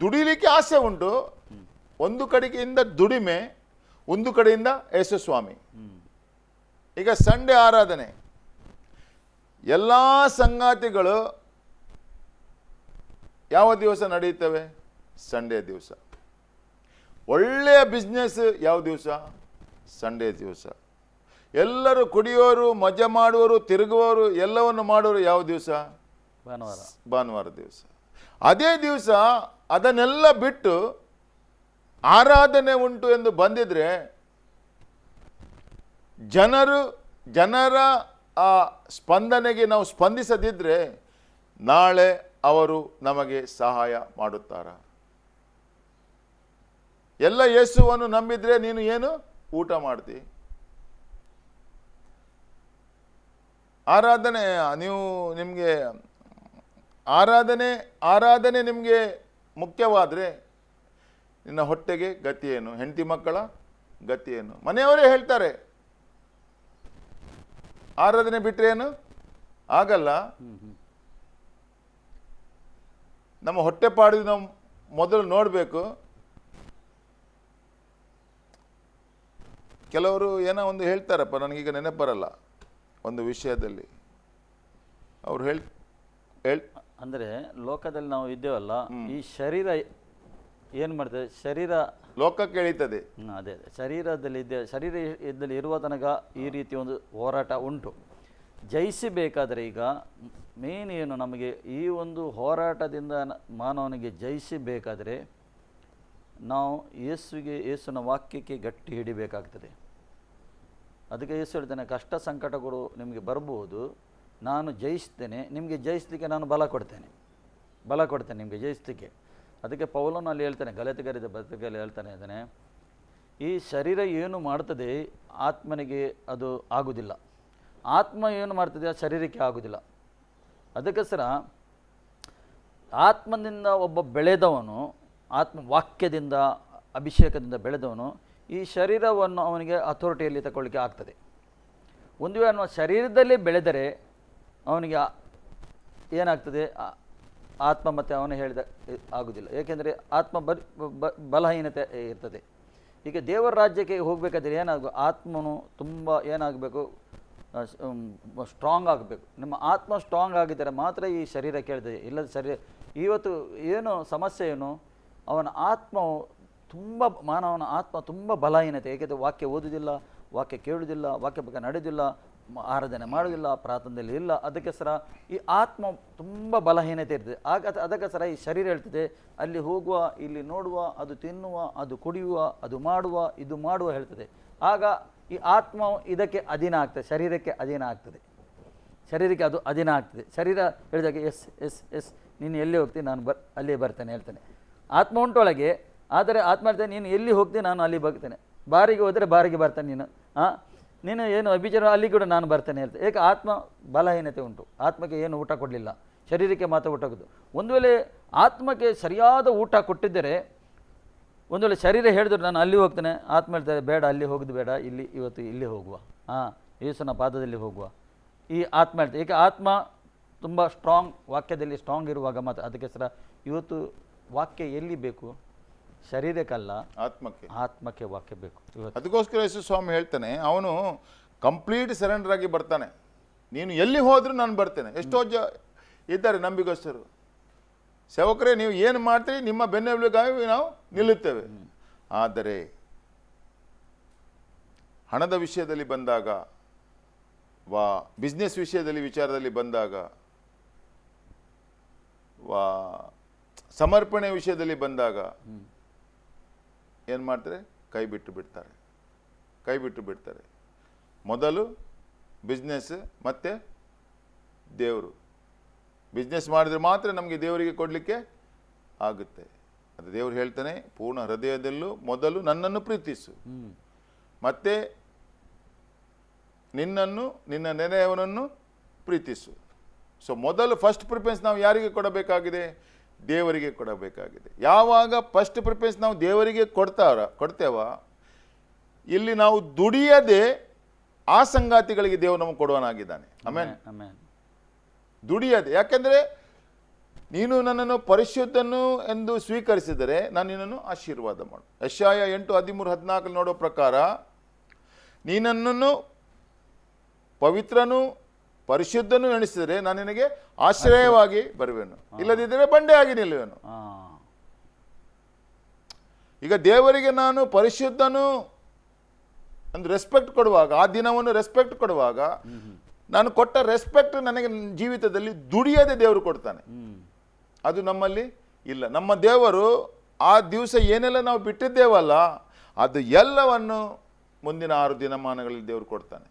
ದುಡಿಲಿಕ್ಕೆ ಆಸೆ ಉಂಟು. ಒಂದು ಕಡೆಯಿಂದ ದುಡಿಮೆ ಒಂದು ಕಡೆಯಿಂದ ಯೇಸುಸ್ವಾಮಿ. ಹ್ಮ್. ಈಗ ಸಂಡೆ ಆರಾಧನೆ. ಎಲ್ಲ ಸಂಗಾತಿಗಳು ಯಾವ ದಿವಸ ನಡೆಯುತ್ತವೆ? ಸಂಡೇ ದಿವಸ. ಒಳ್ಳೆಯ ಬಿಸ್ನೆಸ್ ಯಾವ ದಿವಸ? ಸಂಡೇ ದಿವಸ. ಎಲ್ಲರೂ ಕುಡಿಯೋರು ಮಜಾ ಮಾಡುವವರು ತಿರುಗುವವರು ಎಲ್ಲವನ್ನು ಮಾಡೋರು ಯಾವ ದಿವಸ? ಭಾನುವಾರ. ಭಾನುವಾರ ದಿವಸ. ಅದೇ ದಿವಸ ಅದನ್ನೆಲ್ಲ ಬಿಟ್ಟು ಆರಾಧನೆ ಉಂಟು ಎಂದು ಬಂದಿದ್ರೆ ಜನರು ಜನರ ಆ ಸ್ಪಂದನೆಗೆ ನಾವು ಸ್ಪಂದಿಸದಿದ್ದರೆ ನಾಳೆ ಅವರು ನಮಗೆ ಸಹಾಯ ಮಾಡುತ್ತಾರ. ಎಲ್ಲ ಯೇಸುವನ್ನು ನಂಬಿದ್ರೆ ನೀನು ಏನು? ಊಟ ಮಾಡ್ತಿ. ಆರಾಧನೆ, ನೀವು ನಿಮಗೆ ಆರಾಧನೆ ಆರಾಧನೆ ನಿಮಗೆ ಮುಖ್ಯವಾದರೆ ನಿನ್ನ ಹೊಟ್ಟೆಗೆ ಗತಿ ಏನು ಹೆಂಡತಿ ಮಕ್ಕಳ ಗತಿಯೇನು? ಮನೆಯವರೇ ಹೇಳ್ತಾರೆ. ಆರಾಧನೆ ಬಿಟ್ಟರೆ ಏನು? ಆಗಲ್ಲ. ನಮ್ಮ ಹೊಟ್ಟೆ ಪಾಡಿದ ನಾವು ಮೊದಲು ನೋಡಬೇಕು. ಕೆಲವರು ಏನೋ ಒಂದು ಹೇಳ್ತಾರಪ್ಪ ನನಗೀಗ ನೆನಪು ಬರಲ್ಲ ಒಂದು ವಿಷಯದಲ್ಲಿ. ಅವ್ರು ಹೇಳ್ ಹೇಳ್ ಅಂದರೆ ಲೋಕದಲ್ಲಿ ನಾವು ಇದ್ದೇವಲ್ಲ ಈ ಶರೀರ ಏನು ಮಾಡ್ತದೆ? ಶರೀರ ಲೋಕಕ್ಕೆ ಕೇಳಿತದೆ ಅದೇ ಅದೇ. ಶರೀರದಲ್ಲಿ ಇದ್ದ ಶರೀರ ಇದ್ದಲ್ಲಿ ಇರುವ ತನಕ ಈ ರೀತಿ ಒಂದು ಹೋರಾಟ ಉಂಟು. ಜಯಿಸಬೇಕಾದರೆ ಈಗ ಮೇನ್ ಏನು ನಮಗೆ ಈ ಒಂದು ಹೋರಾಟದಿಂದ ಮಾನವನಿಗೆ ಜಯಿಸಬೇಕಾದರೆ ನಾವು ಯೇಸುವಿಗೆ ಯೇಸುನ ವಾಕ್ಯಕ್ಕೆ ಗಟ್ಟಿ ಹಿಡಿಬೇಕಾಗ್ತದೆ. ಅದಕ್ಕೆ ಯೇಸು ಹೇಳ್ತೇನೆ ಕಷ್ಟ ಸಂಕಟಗಳು ನಿಮಗೆ ಬರ್ಬೋದು ನಾನು ಜಯಿಸ್ತೇನೆ ನಿಮಗೆ ಜಯಿಸಲಿಕ್ಕೆ ನಾನು ಬಲ ಕೊಡ್ತೇನೆ. ಬಲ ಕೊಡ್ತೇನೆ ನಿಮಗೆ ಜಯಿಸಲಿಕ್ಕೆ. ಅದಕ್ಕೆ ಪೌಲೋನು ಅಲ್ಲಿ ಹೇಳ್ತಾನೆ ಗಲತಿಗರಿದ ಬದುಕಲ್ಲಿ ಹೇಳ್ತಾನೆ ಇದ್ದಾನೆ ಈ ಶರೀರ ಏನು ಮಾಡ್ತದೆ ಆತ್ಮನಿಗೆ ಅದು ಆಗುವುದಿಲ್ಲ ಆತ್ಮ ಏನು ಮಾಡ್ತದೆ ಆ ಶರೀರಕ್ಕೆ ಆಗುವುದಿಲ್ಲ ಅದಕ್ಕೋಸ್ಕರ ಆತ್ಮದಿಂದ ಒಬ್ಬ ಬೆಳೆದವನು, ಆತ್ಮ ವಾಕ್ಯದಿಂದ, ಅಭಿಷೇಕದಿಂದ ಬೆಳೆದವನು, ಈ ಶರೀರವನ್ನು ಅವನಿಗೆ ಅಥಾರಿಟಿಯಲ್ಲಿ ತಗೊಳ್ಳಿಕ್ಕೆ ಆಗ್ತದೆ. ಒಂದು ವೇಳೆ ಶರೀರದಲ್ಲಿ ಬೆಳೆದರೆ, ಅವನಿಗೆ ಏನಾಗ್ತದೆ? ಆತ್ಮ ಮತ್ತು ಅವನು ಹೇಳಿದ ಆಗುವುದಿಲ್ಲ ಏಕೆಂದರೆ ಆತ್ಮ ಬ- ಬಲಹೀನತೆ ಇರ್ತದೆ. ಈಗ ದೇವರ ರಾಜ್ಯಕ್ಕೆ ಹೋಗಬೇಕಾದ್ರೆ ಏನಾಗಬೇಕು? ಆತ್ಮನು ತುಂಬ ಏನಾಗಬೇಕು? ಸ್ಟ್ರಾಂಗ್ ಆಗಬೇಕು. ನಿಮ್ಮ ಆತ್ಮ ಸ್ಟ್ರಾಂಗ್ ಆಗಿದ್ದರೆ ಮಾತ್ರ ಈ ಶರೀರ ಕೇಳ್ತದೆ. ಇಲ್ಲದ ಶರೀರ, ಇವತ್ತು ಏನು ಸಮಸ್ಯೆ ಏನು? ಅವನ ಆತ್ಮವು ತುಂಬ, ಮಾನವನ ಆತ್ಮ ತುಂಬ ಬಲಹೀನತೆ. ಏಕೆಂದರೆ ವಾಕ್ಯ ಓದುವುದಿಲ್ಲ ವಾಕ್ಯ ಕೇಳುವುದಿಲ್ಲ ವಾಕ್ಯ ಬಗ್ಗೆ ನಡೆಯೋದಿಲ್ಲ ಮ- ಆರಾಧನೆ ಮಾಡೋದಿಲ್ಲ ಪ್ರಾರ್ಥನೆಯಲ್ಲಿ ಇಲ್ಲ. ಅದಕ್ಕೆ ಸರ ಈ ಆತ್ಮ ತುಂಬ ಬಲಹೀನತೆ ಇರ್ತದೆ. ಆಗ ಅದ- ಅದಕ್ಕೆ ಸರ ಈ ಶರೀರ ಹೇಳ್ತದೆ, ಅಲ್ಲಿ ಹೋಗುವ, ಇಲ್ಲಿ ನೋಡುವ, ಅದು ತಿನ್ನುವ, ಅದು ಕುಡಿಯುವ, ಅದು ಮಾಡುವ, ಇದು ಮಾಡುವ ಹೇಳ್ತದೆ. ಆಗ ಈ ಆತ್ಮ ಇದಕ್ಕೆ ಅಧೀನ ಆಗ್ತದೆ, ಶರೀರಕ್ಕೆ ಅಧೀನ ಆಗ್ತದೆ. ಶರೀರಕ್ಕೆ ಅದು ಅಧೀನ ಆಗ್ತದೆ. ಶರೀರ ಹೇಳಿದಾಗ ಎಸ್ ಎಸ್ ಎಸ್, ನೀನು ಎಲ್ಲಿ ಹೋಗ್ತೀನಿ ನಾನು ಬರ್, ಅಲ್ಲೇ ಬರ್ತೇನೆ, ಹೇಳ್ತೇನೆ. ಆತ್ಮ ಉಂಟೊಳಗೆ, ಆದರೆ ಆತ್ಮ ಹೇಳ್ತೇನೆ ನೀನು ಎಲ್ಲಿ ಹೋಗ್ತೀನಿ ನಾನು ಅಲ್ಲಿ ಬರ್ತೇನೆ. ಬಾರಿಗೆ ಹೋದರೆ ಬಾರಿಗೆ ಬರ್ತಾನೆ ನೀನು. ಹಾಂ ನೀನು ಏನು ಅಭಿಚಾರ, ಅಲ್ಲಿ ಕೂಡ ನಾನು ಬರ್ತೇನೆ ಹೇಳ್ತೇನೆ ಏಕೆ ಆತ್ಮ ಬಲಹೀನತೆ ಉಂಟು. ಆತ್ಮಕ್ಕೆ ಏನು ಊಟ ಕೊಡಲಿಲ್ಲ. ಶರೀರಕ್ಕೆ ಮಾತ್ರ ಊಟ ಕೊದ್ದು ಒಂದು ವೇಳೆ ಆತ್ಮಕ್ಕೆ ಸರಿಯಾದ ಊಟ ಕೊಟ್ಟಿದ್ದರೆ, ಒಂದು ವೇಳೆ ಶರೀರ ಹೇಳಿದ್ರು, ನಾನು ಅಲ್ಲಿ ಹೋಗ್ತೇನೆ. ಆತ್ಮ ಹೇಳ್ತಾರೆ, ಬೇಡ, ಅಲ್ಲಿ ಹೋಗೋದು ಬೇಡ. ಇಲ್ಲಿ, ಇವತ್ತು ಇಲ್ಲಿ ಹೋಗುವ. ಹಾಂ ಯೇಸುನ ಪಾದದಲ್ಲಿ ಹೋಗುವ. ಈ ಆತ್ಮ ಹೇಳ್ತಾರೆ. ಏಕೆ ಆತ್ಮ ತುಂಬ ಸ್ಟ್ರಾಂಗ್ ವಾಕ್ಯದಲ್ಲಿ ಸ್ಟ್ರಾಂಗ್ ಇರುವಾಗ ಮಾತ್ರ. ಅದಕ್ಕೆ ಸರ ಇವತ್ತು ವಾಕ್ಯ ಎಲ್ಲಿ ಬೇಕು? ಶರೀರಕ್ಕಲ್ಲ ಆತ್ಮಕ್ಕೆ. ಆತ್ಮಕ್ಕೆ ವಾಕ್ಯ ಬೇಕು. ಇವತ್ತು ಅದಕ್ಕೋಸ್ಕರ ಯೇಸು ಸ್ವಾಮಿ ಹೇಳ್ತಾನೆ ಅವನು ಕಂಪ್ಲೀಟ್ ಸರೆಂಡರ್ ಆಗಿ ಬರ್ತಾನೆ. ನೀನು ಎಲ್ಲಿ ಹೋದರೂ ನಾನು ಬರ್ತೇನೆ. ಎಷ್ಟೋ ಜ ಇದ್ದಾರೆ ನಂಬಿಗಸ್ತರು. ಸೇವಕರೇ ನೀವು ಏನು ಮಾಡ್ತೀರಿ? ನಿಮ್ಮ ಬೆನ್ನೆಲುಗಾಗಿ ನಾವು ನಿಲ್ಲುತ್ತೇವೆ. ಆದರೆ ಹಣದ ವಿಷಯದಲ್ಲಿ ಬಂದಾಗ ವಾ ಬಿಸ್ನೆಸ್ ವಿಷಯದಲ್ಲಿ ವಿಚಾರದಲ್ಲಿ ಬಂದಾಗ ವಾ ಸಮರ್ಪಣೆ ವಿಷಯದಲ್ಲಿ ಬಂದಾಗ ಏನು ಮಾಡ್ತಾರೆ? ಕೈ ಬಿಟ್ಟು ಬಿಡ್ತಾರೆ. ಕೈ ಬಿಟ್ಟು ಬಿಡ್ತಾರೆ. ಮೊದಲು ಬಿಸ್ನೆಸ್ ಮತ್ತು ದೇವರು. ಬಿಸ್ನೆಸ್ ಮಾಡಿದ್ರೆ ಮಾತ್ರ ನಮಗೆ ದೇವರಿಗೆ ಕೊಡಲಿಕ್ಕೆ ಆಗುತ್ತೆ. ಅದು ದೇವರು ಹೇಳ್ತಾನೆ ಪೂರ್ಣ ಹೃದಯದಲ್ಲೂ ಮೊದಲು ನನ್ನನ್ನು ಪ್ರೀತಿಸು. ಮತ್ತೆ ನಿನ್ನನ್ನು ನಿನ್ನ ನೆನೆಯವನನ್ನು ಪ್ರೀತಿಸು. ಸೊ ಮೊದಲು ಫಸ್ಟ್ ಪ್ರಿಫರೆನ್ಸ್ ನಾವು ಯಾರಿಗೆ ಕೊಡಬೇಕಾಗಿದೆ? ದೇವರಿಗೆ ಕೊಡಬೇಕಾಗಿದೆ. ಯಾವಾಗ ಫಸ್ಟ್ ಪ್ರಿಫರೆನ್ಸ್ ನಾವು ದೇವರಿಗೆ ಕೊಡ್ತಾರ ಕೊಡ್ತೇವ? ಇಲ್ಲಿ ನಾವು ದುಡಿಯದೆ ಆ ಸಂಗಾತಿಗಳಿಗೆ ದೇವರು ನಮಗೆ ಕೊಡುವನಾಗಿದ್ದಾನೆ. ಆಮೇಲೆ ದುಡಿಯದೆ. ಯಾಕೆಂದರೆ ನೀನು ನನ್ನನ್ನು ಪರಿಶುದ್ಧನು ಎಂದು ಸ್ವೀಕರಿಸಿದರೆ ನಾನು ನಿನ್ನನ್ನು ಆಶೀರ್ವಾದ ಮಾಡು. ಯಶಾಯ ಎಂಟು ಹದಿಮೂರು ಹದಿನಾಲ್ಕು ನೋಡೋ ಪ್ರಕಾರ ನೀನನ್ನು ಪವಿತ್ರನು ಪರಿಶುದ್ಧನು ಎಣಿಸಿದರೆ ನಾನು ನಿನಗೆ ಆಶ್ರಯವಾಗಿ ಬರುವೆನು. ಇಲ್ಲದಿದ್ದರೆ ಬಂಡೆಯಾಗಿ ನಿಲ್ಲುವೆನು. ಈಗ ದೇವರಿಗೆ ನಾನು ಪರಿಶುದ್ಧನು ಒಂದು ರೆಸ್ಪೆಕ್ಟ್ ಕೊಡುವಾಗ ಆ ದಿನವನ್ನು ರೆಸ್ಪೆಕ್ಟ್ ಕೊಡುವಾಗ ನಾನು ಕೊಟ್ಟ ರೆಸ್ಪೆಕ್ಟ್ ನನಗೆ ಜೀವಿತದಲ್ಲಿ ದುಡಿಯದೆ ದೇವರು ಕೊಡ್ತಾನೆ. ಅದು ನಮ್ಮಲ್ಲಿ ಇಲ್ಲ. ನಮ್ಮ ದೇವರು ಆ ದಿವಸ ಏನೆಲ್ಲ ನಾವು ಬಿಟ್ಟಿದ್ದೇವಲ್ಲ ಅದು ಎಲ್ಲವನ್ನು ಮುಂದಿನ ಆರು ದಿನಮಾನಗಳಲ್ಲಿ ದೇವರು ಕೊಡ್ತಾನೆ.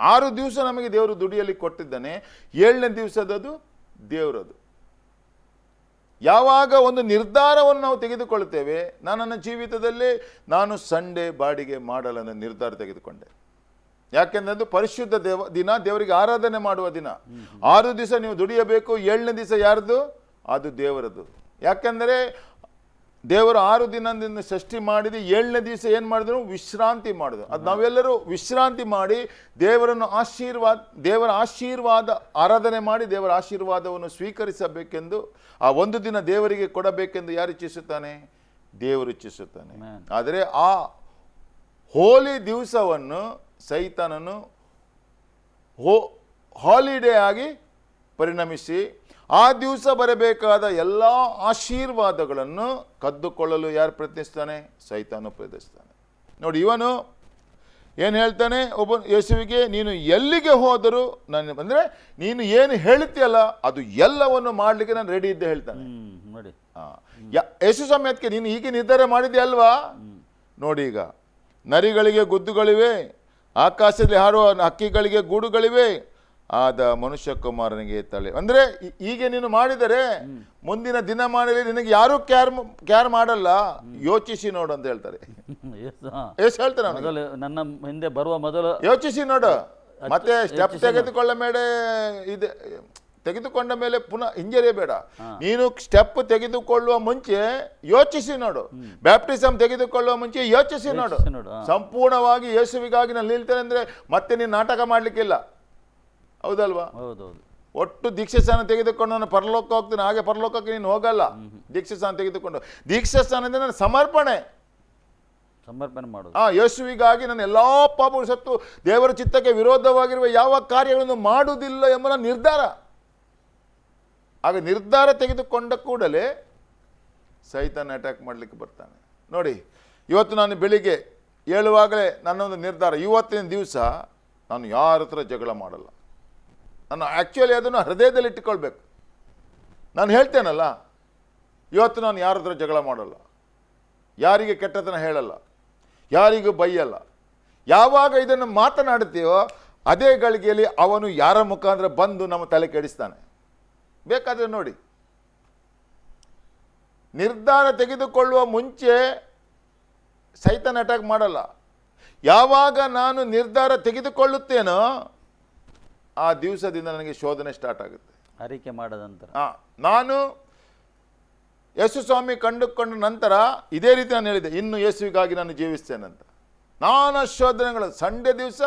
ಆರು ದಿವಸ ನಮಗೆ ದೇವರು ದುಡಿಯಲಿ ಕೊಟ್ಟಿದ್ದಾನೆ ಏಳನೇ ದಿವಸದದು ದೇವರದು. ಯಾವಾಗ ಒಂದು ನಿರ್ಧಾರವನ್ನು ನಾವು ತೆಗೆದುಕೊಳ್ತೇವೆ ನಾನು ನನ್ನ ಜೀವಿತದಲ್ಲಿ ನಾನು ಸಂಡೇ ಬಾಡಿಗೆ ಮಾಡಲನ್ನ ನಿರ್ಧಾರ ತೆಗೆದುಕೊಂಡೆ. ಯಾಕೆಂದ್ರೆ ಅದು ಪರಿಶುದ್ಧ ದೇವ ದಿನ ದೇವರಿಗೆ ಆರಾಧನೆ ಮಾಡುವ ದಿನ. ಆರು ದಿವಸ ನೀವು ದುಡಿಯಬೇಕು ಏಳನೇ ದಿವಸ ಯಾರ್ದು? ಅದು ದೇವರದು. ಯಾಕೆಂದರೆ ದೇವರು ಆರು ದಿನದಿಂದ ಸೃಷ್ಟಿ ಮಾಡಿದ ಏಳನೇ ದಿವಸ ಏನು ಮಾಡಿದ್ರು? ವಿಶ್ರಾಂತಿ ಮಾಡಿದ್ರು. ಅದು ನಾವೆಲ್ಲರೂ ವಿಶ್ರಾಂತಿ ಮಾಡಿ ದೇವರನ್ನು ಆಶೀರ್ವಾದ ದೇವರ ಆಶೀರ್ವಾದ ಆರಾಧನೆ ಮಾಡಿ ದೇವರ ಆಶೀರ್ವಾದವನ್ನು ಸ್ವೀಕರಿಸಬೇಕೆಂದು ಆ ಒಂದು ದಿನ ದೇವರಿಗೆ ಕೊಡಬೇಕೆಂದು ಯಾರು ಇಚ್ಛಿಸುತ್ತಾನೆ? ದೇವರು ಇಚ್ಛಿಸುತ್ತಾನೆ. ಆದರೆ ಆ ಹೋಲಿ ದಿವಸವನ್ನು ಸೈತಾನನು ಹೋ ಹಾಲಿಡೇ ಆಗಿ ಪರಿಣಮಿಸಿ ಆ ದಿವಸ ಬರಬೇಕಾದ ಎಲ್ಲ ಆಶೀರ್ವಾದಗಳನ್ನು ಕದ್ದುಕೊಳ್ಳಲು ಯಾರು ಪ್ರಯತ್ನಿಸ್ತಾನೆ? ಸೈತಾನು ಪ್ರಯತ್ನಿಸ್ತಾನೆ. ನೋಡಿ ಇವನು ಏನು ಹೇಳ್ತಾನೆ? ಒಬ್ಬ ಯೇಸುವಿಗೆ ನೀನು ಎಲ್ಲಿಗೆ ಹೋದರೂ ನಾನು ಅಂದರೆ ನೀನು ಏನು ಹೇಳ್ತೀಯಲ್ಲ ಅದು ಎಲ್ಲವನ್ನು ಮಾಡಲಿಕ್ಕೆ ನಾನು ರೆಡಿ ಇದ್ದೆ ಹೇಳ್ತಾನೆ. ನೋಡಿ. ಯೇಸು ಸಮಯಕ್ಕೆ ನೀನು ಹೀಗೆ ನಿರ್ಧಾರ ಮಾಡಿದೆ ಅಲ್ವಾ? ನೋಡಿ ಈಗ ನರಿಗಳಿಗೆ ಗುದ್ದುಗಳಿವೆ ಆಕಾಶದಲ್ಲಿ ಹಾರುವ ಹಕ್ಕಿಗಳಿಗೆ ಗೂಡುಗಳಿವೆ ಆದ ಮನುಷ್ಯ ಕುಮಾರನಿಗೆ ತಲೆ. ಅಂದ್ರೆ ಹೀಗೆ ನೀನು ಮಾಡಿದರೆ ಮುಂದಿನ ದಿನ ದಿನಮಾನದಲ್ಲಿ ನಿನಗೆ ಯಾರು ಕ್ಯಾರ್ ಕ್ಯಾರ್ ಮಾಡಲ್ಲ. ಯೋಚಿಸಿ ನೋಡು ಅಂತ ಹೇಳ್ತಾರೆ. ಎಷ್ಟು ಹೇಳ್ತಾರೆ ಮೊದಲು ನನ್ನ ಹಿಂದೆ ಬರುವ ಮೊದಲು ಯೋಚಿಸಿ ನೋಡು. ಮತ್ತೆ ಸ್ಟೆಪ್ ತೆಗೆದುಕೊಳ್ಳ ಮೇಲೆ ಇದೆ. ತೆಗೆದುಕೊಂಡ ಮೇಲೆ ಪುನಃ ಹಿಂಜರಿಯಬೇಡ ನೀನು ಸ್ಟೆಪ್ ತೆಗೆದುಕೊಳ್ಳುವ ಮುಂಚೆ ಯೋಚಿಸಿ ನೋಡು. ಬ್ಯಾಪ್ಟಿಸಮ್ ತೆಗೆದುಕೊಳ್ಳುವ ಮುಂಚೆ ಯೋಚಿಸಿ ನೋಡು. ನೋಡು, ಸಂಪೂರ್ಣವಾಗಿ ಯೇಸುವಿಗಾಗಿ ನಾನು ನಿಲ್ತೇನೆ ಅಂದ್ರೆ ಮತ್ತೆ ನೀನು ನಾಟಕ ಮಾಡ್ಲಿಕ್ಕಿಲ್ಲ. ಹೌದಲ್ವಾ? ಹೌದೌದು. ಒಟ್ಟು ದೀಕ್ಷೆ ಸ್ಥಾನ ತೆಗೆದುಕೊಂಡು ನಾನು ಪರಲೋಕ ಹೋಗ್ತೀನಿ ಹಾಗೆ ಪರಲೋಕಕ್ಕೆ ನೀನು ಹೋಗಲ್ಲ. ದೀಕ್ಷೆ ಸ್ಥಾನ ತೆಗೆದುಕೊಂಡು. ದೀಕ್ಷೆ ಸ್ಥಾನದಿಂದ ನಾನು ಸಮರ್ಪಣೆ. ಸಮರ್ಪಣೆ ಮಾಡೋದು. ಆ ಯೇಸುವಿಗಾಗಿ ನನ್ನ ಎಲ್ಲ ಪಾಪ ಸತ್ತು ದೇವರ ಚಿತ್ತಕ್ಕೆ ವಿರೋಧವಾಗಿರುವ ಯಾವ ಕಾರ್ಯಗಳನ್ನು ಮಾಡುವುದಿಲ್ಲ ಎಂಬ ನಿರ್ಧಾರ. ಆಗ ನಿರ್ಧಾರ ತೆಗೆದುಕೊಂಡ ಕೂಡಲೇ ಸೈತಾನ ಅಟ್ಯಾಕ್ ಮಾಡಲಿಕ್ಕೆ ಬರ್ತಾನೆ. ನೋಡಿ ಇವತ್ತು ನಾನು ಬೆಳಿಗ್ಗೆ ಏಳುವಾಗಲೇ ನನ್ನೊಂದು ನಿರ್ಧಾರ ಇವತ್ತಿನ ದಿವಸ ನಾನು ಯಾರ ಹತ್ರ ಜಗಳ ಮಾಡಲ್ಲ. ನಾನು ಆ್ಯಕ್ಚುಲಿ ಅದನ್ನು ಹೃದಯದಲ್ಲಿ ಇಟ್ಟುಕೊಳ್ಬೇಕು ನಾನು ಹೇಳ್ತೇನಲ್ಲ, ಇವತ್ತು ನಾನು ಯಾರ ಜಗಳ ಮಾಡಲ್ಲ, ಯಾರಿಗೆ ಕೆಟ್ಟತನ ಹೇಳಲ್ಲ, ಯಾರಿಗೂ ಬೈಯಲ್ಲ, ಯಾವಾಗ ಇದನ್ನು ಮಾತನಾಡುತ್ತೀವೋ ಅದೇ ಗಳಿಗೆಯಲ್ಲಿ ಅವನು ಯಾರ ಮುಖಾಂತರ ಬಂದು ನಮ್ಮ ತಲೆ ಕೆಡಿಸ್ತಾನೆ. ಬೇಕಾದರೆ ನೋಡಿ. ನಿರ್ಧಾರ ತೆಗೆದುಕೊಳ್ಳುವ ಮುಂಚೆ ಸೈತನ್ ಅಟ್ಯಾಕ್ ಮಾಡಲ್ಲ. ಯಾವಾಗ ನಾನು ನಿರ್ಧಾರ ತೆಗೆದುಕೊಳ್ಳುತ್ತೇನೋ ಆ ದಿವಸದಿಂದ ನನಗೆ ಶೋಧನೆ ಸ್ಟಾರ್ಟ್ ಆಗುತ್ತೆ. ಅರಿಕೆ ಮಾಡದ ನಂತರ. ಆ, ನಾನು ಯೇಸು ಸ್ವಾಮಿ ಕಂಡುಕೊಂಡ ನಂತರ ಇದೇ ರೀತಿ ನಾನು ಹೇಳಿದೆ ಇನ್ನು ಯೇಸುವಿಗಾಗಿ ನಾನು ಜೀವಿಸ್ತೇನಂತ ನಾನಾ ಶೋಧನೆಗಳು ಸಂಡೆ ದಿವಸ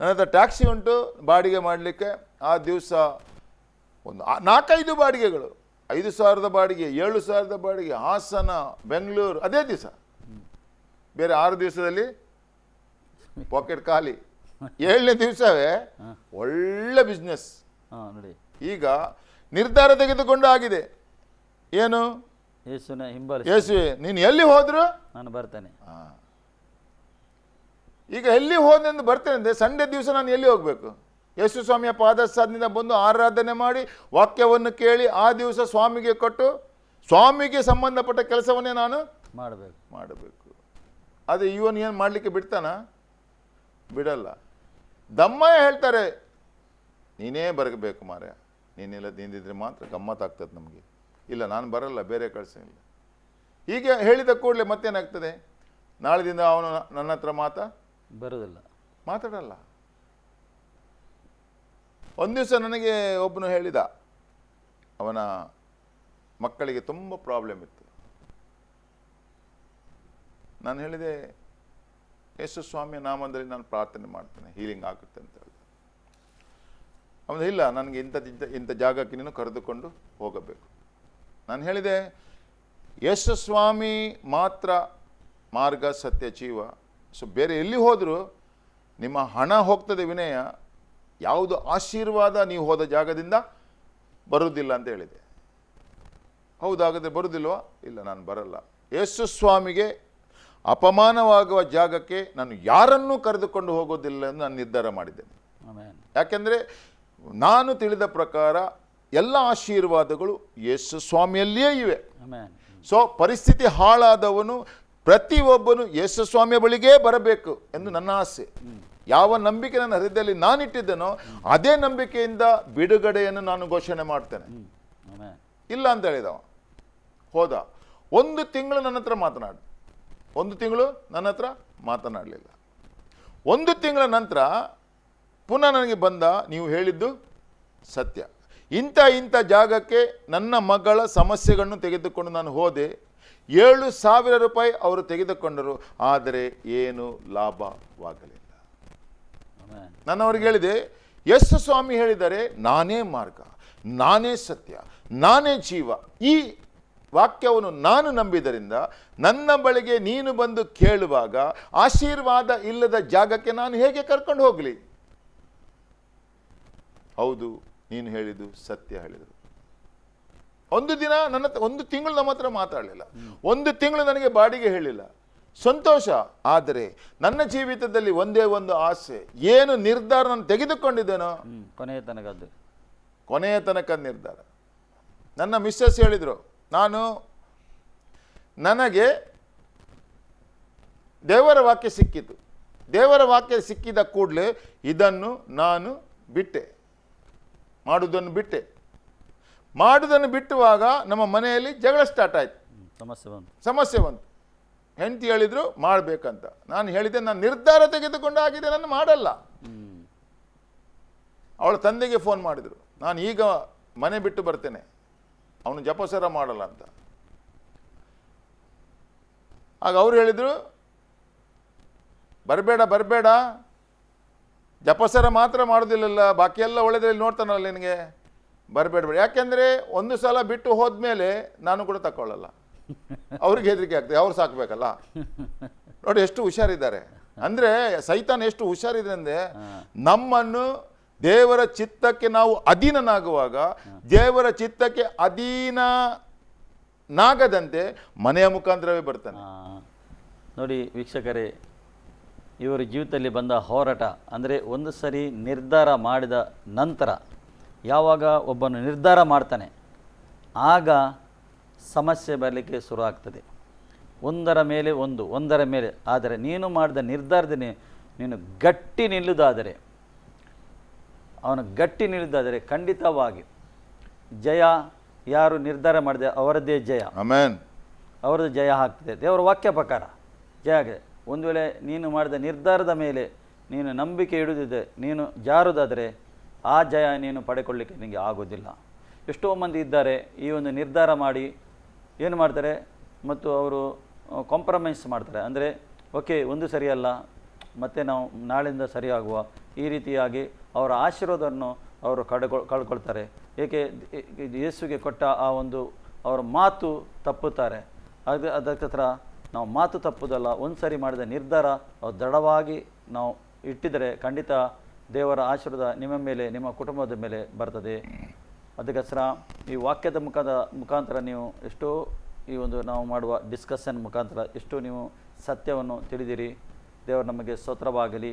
ನನ್ನ ಹತ್ರ ಟ್ಯಾಕ್ಸಿ ಉಂಟು ಬಾಡಿಗೆ ಮಾಡಲಿಕ್ಕೆ ಆ ದಿವಸ ಒಂದು ಆ- ನಾಲ್ಕೈದು ಬಾಡಿಗೆಗಳು ಐದು ಸಾವಿರದ ಬಾಡಿಗೆ ಏಳು ಸಾವಿರದ ಬಾಡಿಗೆ ಹಾಸನ ಬೆಂಗಳೂರು ಅದೇ ದಿವಸ. ಬೇರೆ ಆರು ದಿವಸದಲ್ಲಿ ಪಾಕೆಟ್ ಖಾಲಿ. ಏಳನೇ ದಿವಸವೇ ಒಳ್ಳೆ ಬಿಸ್ನೆಸ್ ಹಾಂ ನೋಡಿ. ಈಗ ನಿರ್ಧಾರ ತೆಗೆದುಕೊಂಡು ಆಗಿದೆ. ಏನು? ಯೇಸುನ ಹಿಂಬಾಲಿಸಿ. ಯೇಸುವೆ ನೀನು ಎಲ್ಲಿ ಹೋದ್ರು? ನಾನು ಬರ್ತೇನೆ. ಈಗ ಎಲ್ಲಿ ಹೋದೆಂದು ಬರ್ತೇನೆ ಅಂದರೆ ಸಂಡೆ ದಿವಸ ನಾನು ಎಲ್ಲಿ ಹೋಗಬೇಕು? ಯೇಸು ಸ್ವಾಮಿಯ ಪಾದಸ್ಥಾನದಿಂದ ಬಂದು ಆರಾಧನೆ ಮಾಡಿ ವಾಕ್ಯವನ್ನು ಕೇಳಿ ಆ ದಿವಸ ಸ್ವಾಮಿಗೆ ಕೊಟ್ಟು ಸ್ವಾಮಿಗೆ ಸಂಬಂಧಪಟ್ಟ ಕೆಲಸವನ್ನೇ ನಾನು ಮಾಡಬೇಕು. ಮಾಡಬೇಕು. ಅದು ಇವನು ಏನು ಮಾಡಲಿಕ್ಕೆ ಬಿಡ್ತಾನ? ಬಿಡಲ್ಲ. ದಮ್ಮಯ್ಯ ಹೇಳ್ತಾರೆ ನೀನೇ ಬರಬೇಕು ಮಾರ್ಯ ನೀನೆಲ್ಲ ನಿಂದಿದ್ರೆ ಮಾತ್ರ ಗಮ್ಮತ್ತಾಗ್ತದೆ ನಮಗೆ. ಇಲ್ಲ ನಾನು ಬರಲ್ಲ ಬೇರೆ ಕಳಿಸಿಲ್ಲ ಹೀಗೆ ಹೇಳಿದ ಕೂಡಲೇ ಮತ್ತೇನಾಗ್ತದೆ? ನಾಳೆದಿಂದ ಅವನು ನನ್ನ ಹತ್ರ ಮಾತ? ಬರೋದಿಲ್ಲ. ಮಾತಾಡಲ್ಲ. ಒಂದು ದಿವಸ ನನಗೆ ಒಬ್ಬನು ಹೇಳಿದ ಅವನ ಮಕ್ಕಳಿಗೆ ತುಂಬ ಪ್ರಾಬ್ಲಮ್ ಇತ್ತು. ನಾನು ಹೇಳಿದೆ ಯೇಸು ಸ್ವಾಮಿ ನಾಮದಲ್ಲಿ ನಾನು ಪ್ರಾರ್ಥನೆ ಮಾಡ್ತೇನೆ ಹೀಲಿಂಗ್ ಆಗುತ್ತೆ ಅಂತ ಹೇಳಿದೆ ಅವನು ಇಲ್ಲ, ನನಗೆ ಇಂಥ ಇಂಥ ಜಾಗಕ್ಕೆ ನೀನು ಕರೆದುಕೊಂಡು ಹೋಗಬೇಕು. ನಾನು ಹೇಳಿದೆ ಯೇಸು ಸ್ವಾಮಿ ಮಾತ್ರ ಮಾರ್ಗ, ಸತ್ಯ, ಜೀವ. ಸೊ ಬೇರೆ ಎಲ್ಲಿ ಹೋದರೂ ನಿಮ್ಮ ಹಣ ಹೋಗ್ತದೆ ವಿನಯ, ಯಾವುದು ಆಶೀರ್ವಾದ ನೀವು ಹೋದ ಜಾಗದಿಂದ ಬರುವುದಿಲ್ಲ ಅಂತ ಹೇಳಿದೆ. ಹೌದಾಗದೆ ಬರುವುದಿಲ್ವಾ? ಇಲ್ಲ, ನಾನು ಬರಲ್ಲ. ಯೇಸು ಸ್ವಾಮಿಗೆ ಅಪಮಾನವಾಗುವ ಜಾಗಕ್ಕೆ ನಾನು ಯಾರನ್ನೂ ಕರೆದುಕೊಂಡು ಹೋಗೋದಿಲ್ಲ ಎಂದು ನಾನು ನಿರ್ಧಾರ ಮಾಡಿದ್ದೇನೆ ಯಾಕೆಂದರೆ ನಾನು ತಿಳಿದ ಪ್ರಕಾರ ಎಲ್ಲ ಆಶೀರ್ವಾದಗಳು ಯೇಸು ಸ್ವಾಮಿಯಲ್ಲಿಯೇ ಇವೆ. ಸೊ ಪರಿಸ್ಥಿತಿ ಹಾಳಾದವನು ಪ್ರತಿಯೊಬ್ಬನು ಯೇಸು ಸ್ವಾಮಿಯ ಬಳಿಗೇ ಬರಬೇಕು ಎಂದು ನನ್ನ ಆಸೆ. ಯಾವ ನಂಬಿಕೆ ನನ್ನ ಹೃದಯದಲ್ಲಿ ನಾನಿಟ್ಟಿದ್ದೇನೋ ಅದೇ ನಂಬಿಕೆಯಿಂದ ಬಿಡುಗಡೆಯನ್ನು ನಾನು ಘೋಷಣೆ ಮಾಡ್ತೇನೆ. ಇಲ್ಲ ಅಂತ ಹೇಳಿದವ. ಹೋದ. ಒಂದು ತಿಂಗಳು ನನ್ನ ಹತ್ರ ಮಾತನಾಡಿ. ಒಂದು ತಿಂಗಳು ನನ್ನ ಹತ್ರ ಮಾತನಾಡಲಿಲ್ಲ. ಒಂದು ತಿಂಗಳ ನಂತರ ಪುನಃ ನನಗೆ ಬಂದ ನೀವು ಹೇಳಿದ್ದು ಸತ್ಯ. ಇಂಥ ಇಂಥ ಜಾಗಕ್ಕೆ ನನ್ನ ಮಗಳ ಸಮಸ್ಯೆಗಳನ್ನು ತೆಗೆದುಕೊಂಡು ನಾನು ಹೋದೆ. ಏಳು ಸಾವಿರ ರೂಪಾಯಿ ಅವರು ತೆಗೆದುಕೊಂಡರು. ಆದರೆ ಏನು ಲಾಭವಾಗಲಿಲ್ಲ. ನಾನು ಅವ್ರಿಗೆ ಹೇಳಿದೆ ಎಸ್ ಸ್ವಾಮಿ ಹೇಳಿದರೆ ನಾನೇ ಮಾರ್ಗ ನಾನೇ ಸತ್ಯ ನಾನೇ ಜೀವ. ಈ ವಾಕ್ಯವನ್ನು ನಾನು ನಂಬಿದರಿಂದ ನನ್ನ ಬಳಿಗೆ ನೀನು ಬಂದು ಕೇಳುವಾಗ ಆಶೀರ್ವಾದ ಇಲ್ಲದ ಜಾಗಕ್ಕೆ ನಾನು ಹೇಗೆ ಕರ್ಕೊಂಡು ಹೋಗಲಿ? ಹೌದು ನೀನು ಹೇಳಿದ್ದು ಸತ್ಯ ಹೇಳಿದರು. ಒಂದು ದಿನ ನನ್ನ ಒಂದು ತಿಂಗಳು ನಮ್ಮ ಹತ್ರ ಮಾತಾಡಲಿಲ್ಲ. ಒಂದು ತಿಂಗಳು ನನಗೆ ಬಾಡಿಗೆ ಹೇಳಿಲ್ಲ. ಸಂತೋಷ ಆದರೆ ನನ್ನ ಜೀವಿತದಲ್ಲಿ ಒಂದೇ ಒಂದು ಆಸೆ ಏನು ನಿರ್ಧಾರ ನಾನು ತೆಗೆದುಕೊಂಡಿದ್ದೇನೋ? ಕೊನೆಯ ತನಕ ಕೊನೆಯ ತನಕ ನಿರ್ಧಾರ. ನನ್ನ ಮಿಸ್ಸಸ್ ಹೇಳಿದರು ನಾನು ನನಗೆ ದೇವರ ವಾಕ್ಯ ಸಿಕ್ಕಿತು ದೇವರ ವಾಕ್ಯ ಸಿಕ್ಕಿದ ಕೂಡಲೇ ಇದನ್ನು ನಾನು ಬಿಟ್ಟೆ. ಮಾಡುವುದನ್ನು ಬಿಟ್ಟೆ. ಮಾಡುವುದನ್ನು ಬಿಟ್ಟುವಾಗ ನಮ್ಮ ಮನೆಯಲ್ಲಿ ಜಗಳ ಸ್ಟಾರ್ಟ್ ಆಯಿತು. ಸಮಸ್ಯೆ ಬಂತು. ಸಮಸ್ಯೆ ಬಂತು. ಹೆಂಡತಿ ಹೇಳಿದರು ಮಾಡಬೇಕಂತ. ನಾನು ಹೇಳಿದೆ ನಾನು ನಿರ್ಧಾರ ತೆಗೆದುಕೊಂಡು ಆಗಿದೆ ನಾನು ಮಾಡಲ್ಲ. ಅವಳ ತಂದೆಗೆ ಫೋನ್ ಮಾಡಿದರು. ನಾನು ಈಗ ಮನೆ ಬಿಟ್ಟು ಬರ್ತೇನೆ. ಅವನು ಜಪಸರ ಮಾಡಲ್ಲ ಅಂತ. ಆಗ ಅವ್ರು ಹೇಳಿದರು ಬರಬೇಡ ಬರಬೇಡ. ಜಪಸರ ಮಾತ್ರ ಮಾಡೋದಿಲ್ಲಲ್ಲ ಬಾಕಿ ಎಲ್ಲ ಒಳ್ಳೆದ್ರಲ್ಲಿ ನೋಡ್ತಾನಲ್ಲ ನಿನಗೆ. ಬರಬೇಡ ಬೇಡ ಯಾಕೆಂದರೆ ಒಂದು ಸಲ ಬಿಟ್ಟು ಹೋದ್ಮೇಲೆ ನಾನು ಕೂಡ ತಗೊಳ್ಳಲ್ಲ ಅವ್ರಿಗೆ ಹೆದರಿಕೆ ಆಗ್ತದೆ ಅವ್ರು ಸಾಕಬೇಕಲ್ಲ. ನೋಡಿ ಎಷ್ಟು ಹುಷಾರಿದ್ದಾರೆ. ಅಂದರೆ ಸೈತಾನ ಎಷ್ಟು ಹುಷಾರಿದೆ ಅಂದರೆ ನಮ್ಮನ್ನು ದೇವರ ಚಿತ್ತಕ್ಕೆ ನಾವು ಅಧೀನನಾಗುವಾಗ, ದೇವರ ಚಿತ್ತಕ್ಕೆ ಅಧೀನನಾಗದಂತೆ ಮನೆಯ ಮುಖಾಂತರವೇ ಬರ್ತಾನೆ. ನೋಡಿ ವೀಕ್ಷಕರೇ, ಇವರ ಜೀವಿತದಲ್ಲಿ ಬಂದ ಹೋರಾಟ, ಅಂದರೆ ಒಂದು ಸರಿ ನಿರ್ಧಾರ ಮಾಡಿದ ನಂತರ ಯಾವಾಗ ಒಬ್ಬನು ನಿರ್ಧಾರ ಮಾಡ್ತಾನೆ, ಆಗ ಸಮಸ್ಯೆ ಬರಲಿಕ್ಕೆ ಶುರು ಆಗ್ತದೆ. ಒಂದರ ಮೇಲೆ ಒಂದು, ಒಂದರ ಮೇಲೆ. ಆದರೆ ನೀನು ಮಾಡಿದ ನಿರ್ಧಾರದಲ್ಲಿ ನೀನು ಗಟ್ಟಿ ನಿಲ್ಲುವುದಾದರೆ ಅವನು ಗಟ್ಟಿ ನಿಲ್ಲುವುದಾದರೆ ಖಂಡಿತವಾಗಿ ಜಯ ಯಾರು ನಿರ್ಧಾರ ಮಾಡಿದೆ ಅವರದ್ದೇ ಜಯ. ಆಮೇನ್. ಅವರದ್ದು ಜಯ ಹಾಕ್ತದೆ ದೇವರ ವಾಕ್ಯ ಪ್ರಕಾರ ಜಯ ಆಗಿದೆ. ಒಂದು ವೇಳೆ ನೀನು ಮಾಡಿದ ನಿರ್ಧಾರದ ಮೇಲೆ ನೀನು ನಂಬಿಕೆ ಇಡುದಿದೆ ನೀನು ಜಾರುದಾದರೆ ಆ ಜಯ ನೀನು ಪಡೆಕೊಳ್ಳಿಕ್ಕೆ ನಿನಗೆ ಆಗೋದಿಲ್ಲ ಎಷ್ಟೋ ಮಂದಿ ಇದ್ದಾರೆ ಈ ಒಂದು ನಿರ್ಧಾರ ಮಾಡಿ ಏನು ಮಾಡ್ತಾರೆ? ಮತ್ತು ಅವರು ಕಾಂಪ್ರಮೈಸ್ ಮಾಡ್ತಾರೆ. ಅಂದರೆ ಓಕೆ ಒಂದು ಸರಿಯಲ್ಲ ಮತ್ತೆ ನಾವು ನಾಳೆಯಿಂದ ಸರಿಯಾಗುವ ಈ ರೀತಿಯಾಗಿ ಅವರ ಆಶೀರ್ವಾದವನ್ನು ಅವರು ಕಳ್ಕೊಳ್ ಕಳ್ಕೊಳ್ತಾರೆ. ಏಕೆ ಯೇಸುಗೆ ಕೊಟ್ಟ ಆ ಒಂದು ಅವರ ಮಾತು ತಪ್ಪುತ್ತಾರೆ. ಅದು, ಅದಕ್ಕೆ ಹತ್ರ ನಾವು ಮಾತು ತಪ್ಪುದಲ್ಲ, ಒಂದು ಸರಿ ಮಾಡಿದ ನಿರ್ಧಾರ ಅವ್ರು ದೃಢವಾಗಿ ನಾವು ಇಟ್ಟಿದರೆ ಖಂಡಿತ ದೇವರ ಆಶೀರ್ವಾದ ನಿಮ್ಮ ಮೇಲೆ, ನಿಮ್ಮ ಕುಟುಂಬದ ಮೇಲೆ ಬರ್ತದೆ. ಅದಕ್ಕೋಸ್ಕರ ಈ ವಾಕ್ಯದ ಮುಖದ ಮುಖಾಂತರ ನೀವು ಎಷ್ಟೋ ಈ ಒಂದು ನಾವು ಮಾಡುವ ಡಿಸ್ಕಷನ್ ಮುಖಾಂತರ ಎಷ್ಟೋ ನೀವು ಸತ್ಯವನ್ನು ತಿಳಿದಿರಿ. ದೇವರು ನಮಗೆ ಸ್ತೋತ್ರವಾಗಲಿ.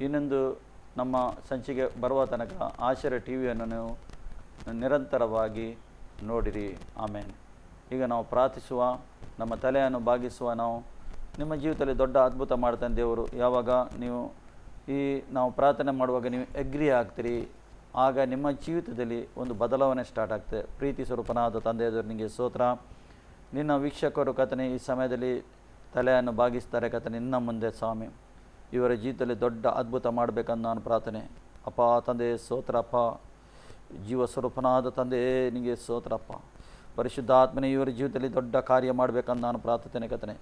ಇನ್ನೊಂದು ನಮ್ಮ ಸಂಚಿಗೆ ಬರುವ ತನಕ ಆಶ್ಚರ್ಯ ಟಿ ವಿಯನ್ನು ನೀವು ನಿರಂತರವಾಗಿ ನೋಡಿರಿ. ಆಮೇಲೆ ಈಗ ನಾವು ಪ್ರಾರ್ಥಿಸುವ, ನಮ್ಮ ತಲೆಯನ್ನು ಭಾಗಿಸುವ ನಾವು, ನಿಮ್ಮ ಜೀವಿತದಲ್ಲಿ ದೊಡ್ಡ ಅದ್ಭುತ ಮಾಡ್ತಾನೆ ದೇವರು. ಯಾವಾಗ ನೀವು ಈ ನಾವು ಪ್ರಾರ್ಥನೆ ಮಾಡುವಾಗ ನೀವು ಎಗ್ರಿ ಆಗ್ತೀರಿ, ಆಗ ನಿಮ್ಮ ಜೀವಿತದಲ್ಲಿ ಒಂದು ಬದಲಾವಣೆ ಸ್ಟಾರ್ಟ್ ಆಗ್ತದೆ. ಪ್ರೀತಿ ಸ್ವರೂಪನಾದ ತಂದೆಯವರು ನಿಮಗೆ ಸ್ತೋತ್ರ. ನಿನ್ನ ವೀಕ್ಷಕರು ಕಥನೆ ಈ ಸಮಯದಲ್ಲಿ ತಲೆಯನ್ನು ಬಾಗಿಸ್ತಾರೆ ಕತೆ ನಿನ್ನ ಮುಂದೆ ಸ್ವಾಮಿ. ಇವರ ಜೀವಿತದಲ್ಲಿ ದೊಡ್ಡ ಅದ್ಭುತ ಮಾಡಬೇಕಂತ ನಾನು ಪ್ರಾರ್ಥನೆ. ಅಪ್ಪ, ತಂದೆ, ಸೋತ್ರಪ್ಪ ಜೀವ ಸ್ವರೂಪನಾದ ತಂದೆ ನಿಮಗೆ ಸೋತ್ರಪ್ಪ. ಪರಿಶುದ್ಧಾತ್ಮನೇ ಇವರ ಜೀವಿತದಲ್ಲಿ ದೊಡ್ಡ ಕಾರ್ಯ ಮಾಡಬೇಕಂತ ನಾನು ಪ್ರಾರ್ಥನೆ ಕಥನೆ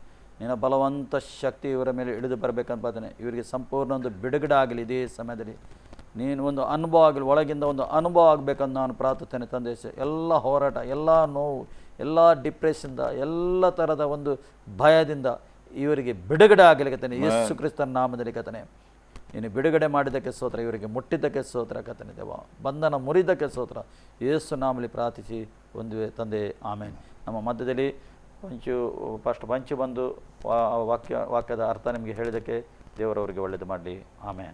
ನಿನ್ನ ಬಲವಂತ ಶಕ್ತಿ ಇವರ ಮೇಲೆ ಇಳಿದು ಬರಬೇಕಂತ ಪ್ರಾರ್ಥನೆ. ಇವರಿಗೆ ಸಂಪೂರ್ಣ ಒಂದು ಬಿಡುಗಡೆ ಆಗಲಿ ಇದೇ ಸಮಯದಲ್ಲಿ. ನೀನು ಒಂದು ಅನುಭವ ಆಗಲಿ, ಒಳಗಿಂದ ಒಂದು ಅನುಭವ ಆಗಬೇಕಂತ ನಾನು ಪ್ರಾರ್ಥನೆ ತಂದೆ. ಎಲ್ಲ ಹೋರಾಟ, ಎಲ್ಲ ನೋವು ಎಲ್ಲ ಡಿಪ್ರೆಷನ್ದ ಎಲ್ಲ ಥರದ ಒಂದು ಭಯದಿಂದ ಇವರಿಗೆ ಬಿಡುಗಡೆ ಆಗಲಿ ಕತನೆ ಯೇಸು ಕ್ರಿಸ್ತನ ನಾಮದಲ್ಲಿ ಕತನೆ ನೀನು ಬಿಡುಗಡೆ ಮಾಡಿದ್ದಕ್ಕೆ ಸೋತ್ರ ಇವರಿಗೆ ಮುಟ್ಟಿದ್ದಕ್ಕೆ ಸೋತ್ರ ಕತನೆ ದೇವ. ಬಂಧನ ಮುರಿದಕ್ಕೆ ಸೋತ್ರ ಯೇಸು ನಾಮಲಿ ಪ್ರಾರ್ಥಿಸಿ ಒಂದು ತಂದೆ ಆಮೇಲೆ ನಮ್ಮ ಮಧ್ಯದಲ್ಲಿ ಪಂಚು ಫಸ್ಟ್ ಪಂಚು ಬಂದು ವಾಕ್ಯ ವಾಕ್ಯದ ಅರ್ಥ ನಿಮಗೆ ಹೇಳಿದ್ದಕ್ಕೆ ದೇವರವರಿಗೆ ಒಳ್ಳೆಯದು ಮಾಡಲಿ. ಆಮೇಲೆ